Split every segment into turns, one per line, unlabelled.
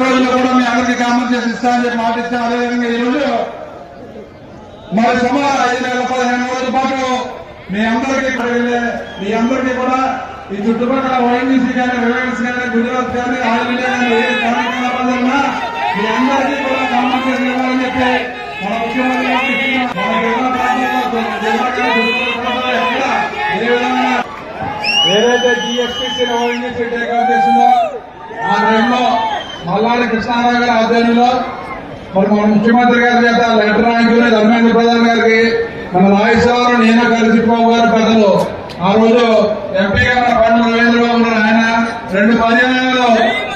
రోజుల్లో కూడా మీ అందరికీ కాంపెన్సేషన్ ఇస్తా అని చెప్పి మాట ఇస్తాం అదేవిధంగా ఈరోజు మరి సుమారు ఐదు నెలల పదిహేను రోజుల పాటు మీ అందరికీ మీ అందరికీ కూడా ఈ చుట్టుపక్కల ఓఎన్జీసీ కానీ రిలయన్స్ కానీ గుజరాత్ కానీ ఆయిల్ ఇండియా కానీ ఏ కార్యక్రమాలు ఉన్నా మీ అందరికీ కూడా కాంపన్సేషన్ ఇవ్వాలని చెప్పి మన ముఖ్యమంత్రి ఏదైతే జిఎస్టీసీ ఓఎన్జీసీ టేకప్ చేసిందో ఆ టైంలో మల్లాడి కృష్ణారావు గారి ఆధ్వర్యంలో మరి మన ముఖ్యమంత్రి గారి చేత లెటర్ రాయించుకుని ధర్మేంద్ర ప్రధాన్ గారికి మన రాజేశ్వరం నేను కలిసిబాబు గారి పెద్దలు. ఆ రోజు ఎంపీగా గారు పండు రవీంద్రబాబు గారు ఆయన రెండు పర్యాయాలు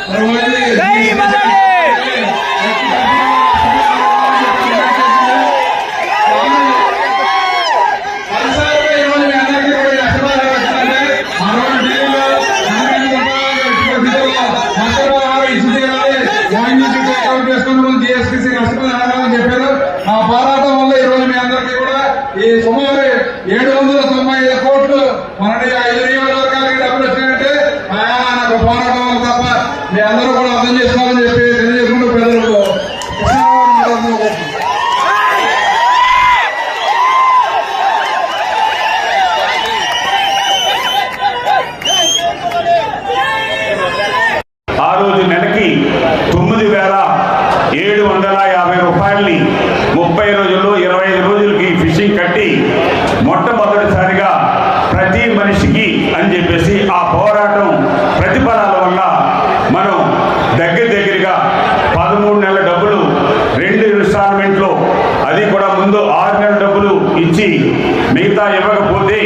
మరి వచ్చి పరిసరాలు ఈ రోజు మీ అందరికీ కూడా ఈ ఆశీర్వాదాలు వచ్చిందంటే ఆ రోజు ఢిల్లీలో నరేంద్ర మోదీ గారి పరిస్థితుల్లో మసూరా గారు ఇచ్చింది కానీ ఓఎన్జీసీ టేక్అవుట్ చేసుకుని ముందు జిఎస్టీసీ నష్టపరిహారం చెప్పారు ఆ పోరాటం వల్ల ఈ రోజు మీ అందరికీ కూడా ఈ సుమారు ఏడు వందల తొంభై ఐదు కోట్లు మన ఐదు నియోజకవర్గాలకి డబ్బులు వచ్చినాయంటే నాకు పోరాటం వల్ల తప్ప మీ అందరూ కూడా అర్థం చేసుకోవాలని చెప్పి తెలియజేసుకుంటూ ప్రజలకు కృష్ణారావు గారిని కోరుతున్నాను.
ఆ రోజు నెలకి తొమ్మిది వేల ఏడు వందల యాభై రూపాయలని ముప్పై రోజుల్లో ఇరవై ఐదు రోజులకి ఫిషింగ్ కట్టి మొట్టమొదటిసారిగా ప్రతి మనిషికి అని చెప్పేసి ఆ పోరాటం ప్రతిఫలాల వల్ల మనం దగ్గర దగ్గరగా పదమూడు నెలల డబ్బులు రెండు ఇన్స్టాల్మెంట్లో అది కూడా ముందు ఆరు నెలల డబ్బులు ఇచ్చి మిగతా ఇవ్వకపోతే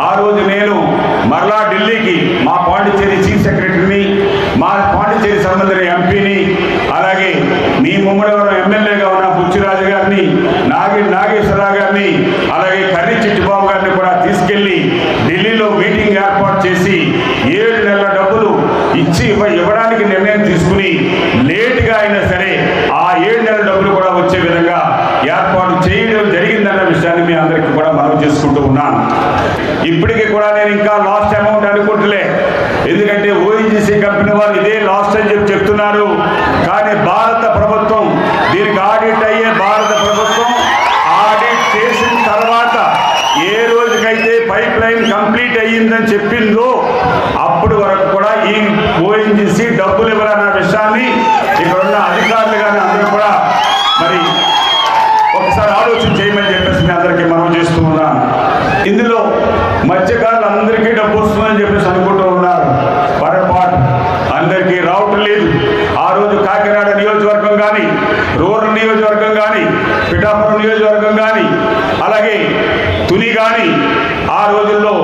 ఆ రోజు నేను మరలా ఢిల్లీకి మా పాండిచ్చేరి చీఫ్ సెక్రటరీని మా పాండిచ్చేరి సంబంధించిన ఎంపీని అలాగే మీ ముమ్మడివరం కానీ భారత ప్రభుత్వం దీనికి ఆడిట్ అయ్యే భారత ప్రభుత్వం ఆడిట్ చేసిన తర్వాత ఏ రోజుకైతే పైప్ లైన్ కంప్లీట్ అయ్యిందని చెప్పిందో అప్పుడు వరకు కూడా ఈ ఓఎన్జీసీ డబ్బులు ఇవ్వాలన్న విషయాన్ని ఇక్కడ ఉన్న అధికారులు కానీ అందరూ కూడా రూరల్ నియోజకవర్గం కానీ పిఠాపురం నియోజకవర్గం కానీ అలాగే తుని కానీ ఆ రోజుల్లో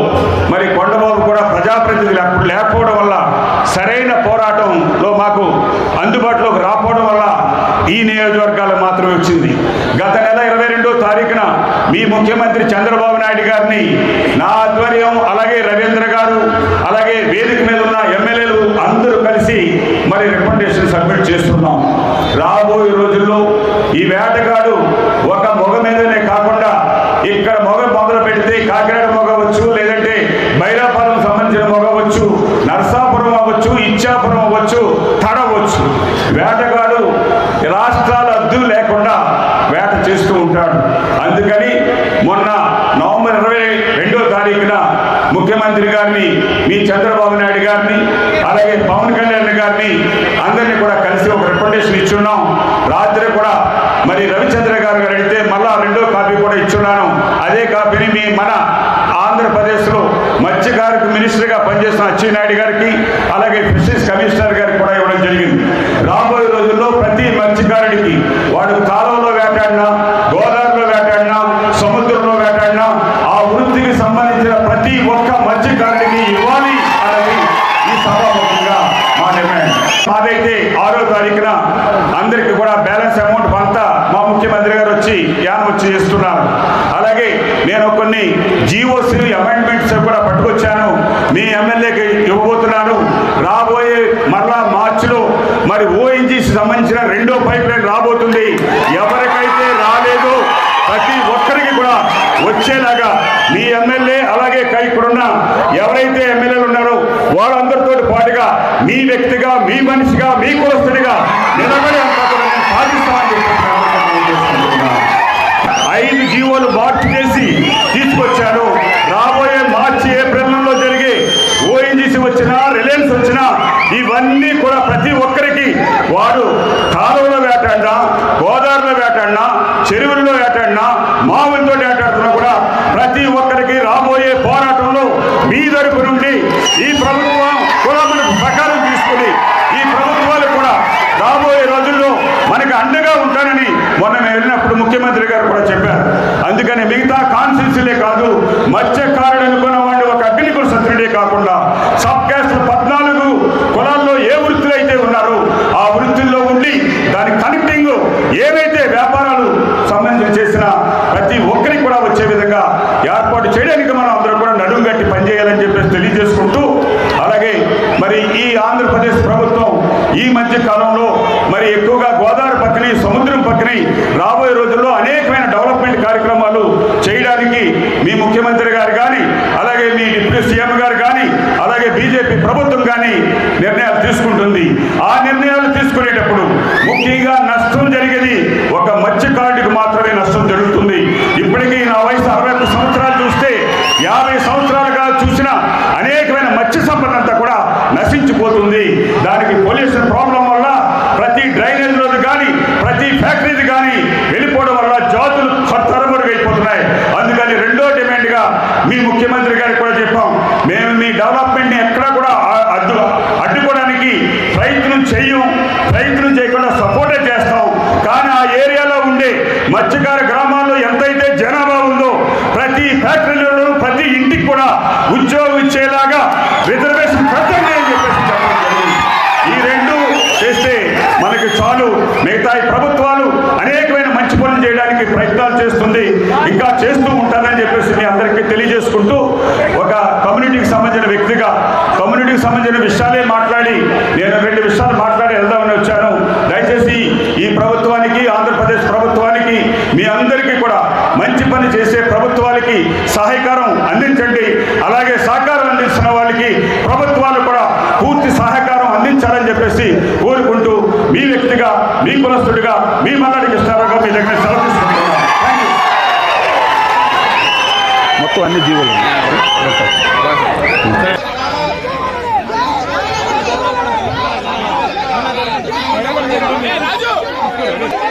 మరి కొండబాబు కూడా ప్రజాప్రతినిధులు అప్పుడు లేకపోవడం వల్ల సరైన పోరాటంలో మాకు అందుబాటులోకి రాకపోవడం వల్ల ఈ నియోజకవర్గాలు మాత్రమే వచ్చింది. గత నెల ఇరవై రెండో తారీఖున మీ ముఖ్యమంత్రి చంద్రబాబు నాయుడు గారిని నా ఆధ్వర్యం అలాగే రవీంద్ర గారు అలాగే వేదిక మీద ఉన్న ఎమ్మెల్యేలు అందరూ కలిసి మరి రికమెండేషన్ సబ్మిట్ చేస్తున్నాం. రాబోయే రోజుల్లో ఈ వేటగాడు ఒక మొగ మీదనే కాకుండా ఇక్కడ మొగ మొదలు పెడితే కాకినాడ మొగవచ్చు లేదంటే బైరాపాలెం సంబంధించిన మొగవచ్చు నర్సాపురం అవ్వచ్చు ఇచ్చాపురం అవ్వచ్చు తడవచ్చు వేటగాడు రాష్ట్రాల అద్దు లేకుండా వేట చేస్తూ ఉంటాడు. అందుకని మొన్న నవంబర్ ఇరవై రెండో తారీఖున ముఖ్యమంత్రి గారిని మీ చంద్రబాబు నాయుడు గారిని అలాగే పవన్ కళ్యాణ్ గారిని అందరినీ కూడా కలిసి ఒక రికమెండేషన్ ఇచ్చున్నాం. రాత్రి కూడా మరి రవిచంద్ర గారు గారు అడిగితే మళ్ళా రెండో కాపీ కూడా ఇచ్చున్నాను. అదే కాపీని మీ మన ఆంధ్రప్రదేశ్లో మత్స్యకారికి మినిస్టర్గా పనిచేస్తున్న అచ్చెన్నాయుడు గారికి అలాగే ఫిషరీస్ కమిషనర్ గారికి కూడా ఇవ్వడం జరిగింది రాబోయే రోజుల్లో ప్రతి మత్స్యకారుడికి వాడు కాలువలో వేటాడినా గోదావరిలో వేటాడినా సముద్రంలో వేటాడినా ఆ వృత్తికి సంబంధించిన ప్రతి ఒక్క మత్స్యకారుడికి ఇవ్వాలి అనేది ఈ సభాముఖంగా మా డిమాండ్ మాదైతే ఆరో తారీఖున అందరికీ కూడా బ్యాలెన్స్ అమౌంట్ అంతా మా ముఖ్యమంత్రి ధ్యానం వచ్చి చేస్తున్నాను అలాగే నేను కొన్ని జీవోస్ అమెండ్మెంట్స్ కూడా పట్టుకొచ్చాను. మీ ఎమ్మెల్యేకి ఇవ్వబోతున్నాను. రాబోయే మరలా మార్చిలో మరి ఓఎన్జీసీ సంబంధించిన రెండో పైప్ లైన్ రాబోతుంది. ఎవరికైతే రాలేదో ప్రతి ఒక్కరికి కూడా వచ్చేలాగా మీ ఎమ్మెల్యే అలాగే కై ఇక్కడున్న ఎవరైతే ఎమ్మెల్యేలు ఉన్నారో వాళ్ళందరితో పాటుగా మీ వ్యక్తిగా మీ మనిషిగా మీ కులస్తుడిగా వారు కాలువలో వేటాడినా గోదావరిలో వేటాడినా చెరువుల్లో వేటాడినా మావులతో వేటాడుతున్నా కూడా ప్రతి ఒక్కరికి రాబోయే పోరాటంలో మీ తరపు నుండి ఈ ప్రభుత్వం కూడా మనకు సహకారం తీసుకుని ఈ ప్రభుత్వాలు కూడా రాబోయే రోజుల్లో మనకి అండగా ఉంటానని మొన్న నేను వెళ్ళినప్పుడు ముఖ్యమంత్రి గారు కూడా చెప్పారు. అందుకని మిగతా కాన్స్టిట్యూన్సీలే కాదు మత్స్యకారుడు అనుకున్న వాడిని ఒక అగ్నికుల సత్రుడే కాకుండా సబ్ క్యాస్ట్ పద్నాలుగు కులాల్లో ఏ వృత్తులు అయితే ఉన్నారో ఆ వృత్తుల్లో ఉండి దాని కనెక్టింగ్ ఏవైతే వ్యాపారాలు సంబంధించి చేసిన ప్రతి ఒక్కరికి కూడా వచ్చే విధంగా ఏర్పాటు చేయడానికి మనం అందరం కూడా నడుము గట్టి పనిచేయాలని చెప్పేసి తెలియజేసుకుంటూ అలాగే మరి ఈ ఆంధ్రప్రదేశ్ ప్రభుత్వం ఈ మధ్య కాలంలో మరి ఎక్కువగా గోదావరి పక్కని సముద్రం పక్కని రాబోయే రోజుల్లో అనేకమైన డెవలప్మెంట్ కార్యక్రమాలు చేయడానికి మీ ముఖ్యమంత్రి గారు కానీ అలాగే మీ డిప్యూటీ సీఎం గారు కానీ అలాగే బీజేపీ ప్రభుత్వం కానీ నిర్ణయాలు తీసుకుంటుంది. ఆ నిర్ణయాలు తీసుకునేటప్పుడు ముఖ్యంగా నష్టం జరిగేది ఒక మత్స్యకారుడికి మాత్రమే నష్టం జరుగుతుంది ఇప్పటికీ నా వయసు అరవై ఒక్క సంవత్సరాలు చూస్తే యాభై సంవత్సరాలుగా చూసిన అనేకమైన మత్స్య సంపద అంతా కూడా నశించిపోతుంది దానికి పొల్యూషన్ ప్రాబ్లం వల్ల ప్రతి డ్రైనేజ్ రోడ్డు కానీ ప్రతి ఫ్యాక్టరీది కానీ వెళ్ళిపోవడం వల్ల జాతులు తరమరుగైపోతున్నాయి అందుకని రెండో డిమాండ్గా మీ ముఖ్యమంత్రి గారికి కూడా చెప్పాం. మేము మీ డెవలప్మెంట్ని ఎక్కడా కూడా అడ్డు అడ్డుకోవడానికి ప్రయత్నం చెయ్యం. ప్రయత్నం చేయకుండా సపోర్టే చేస్తాం. కానీ ఆ ఏరియాలో ఉండే మత్స్యకార గ్రామాల్లో ఎంతైతే జనాభా ఉందో ప్రతి ఫ్యాక్టరీలలో ప్రతి ఇంటికి కూడా ఉద్యోగం ఇచ్చేలాగా రిజర్వేషన్ పెట్టండి అని చెప్పేసి చెప్పడం జరిగింది ఈ రెండు చేస్తే మనకి చాలు మిగతా ఈ ప్రభుత్వాలు అనేకమైన మంచి పనులు చేయడానికి ప్రయత్నాలు చేస్తుంది ఇంకా చేస్తూ ఉంటారని చెప్పేసి మీ అందరికీ తెలియజేసుకుంటూ ఒక కమ్యూనిటీకి సంబంధించిన వ్యక్తిగా కమ్యూనిటీకి సంబంధించిన విషయాలే మాట్లాడి నేను రెండు విషయాలు మాట్లాడి వెళ్దామని వచ్చాను. దయచేసి ఈ ప్రభుత్వానికి ఆంధ్రప్రదేశ్ ప్రభుత్వానికి మీ అందరికీ కూడా మంచి పని చేసే ప్రభుత్వాలకి సహకారం అందించండి. అలాగే సహకారం అందిస్తున్న వాళ్ళకి ప్రభుత్వాలు కూడా పూర్తి సహకారం అందించాలని చెప్పేసి కోరుకుంటూ మీ వ్యక్తిగా మీ కులస్తుడిగా మీ మల్లాడి కృష్ణారావు మీ దగ్గర సెలవు
మొత్తం అన్ని జీవులు.
రాజు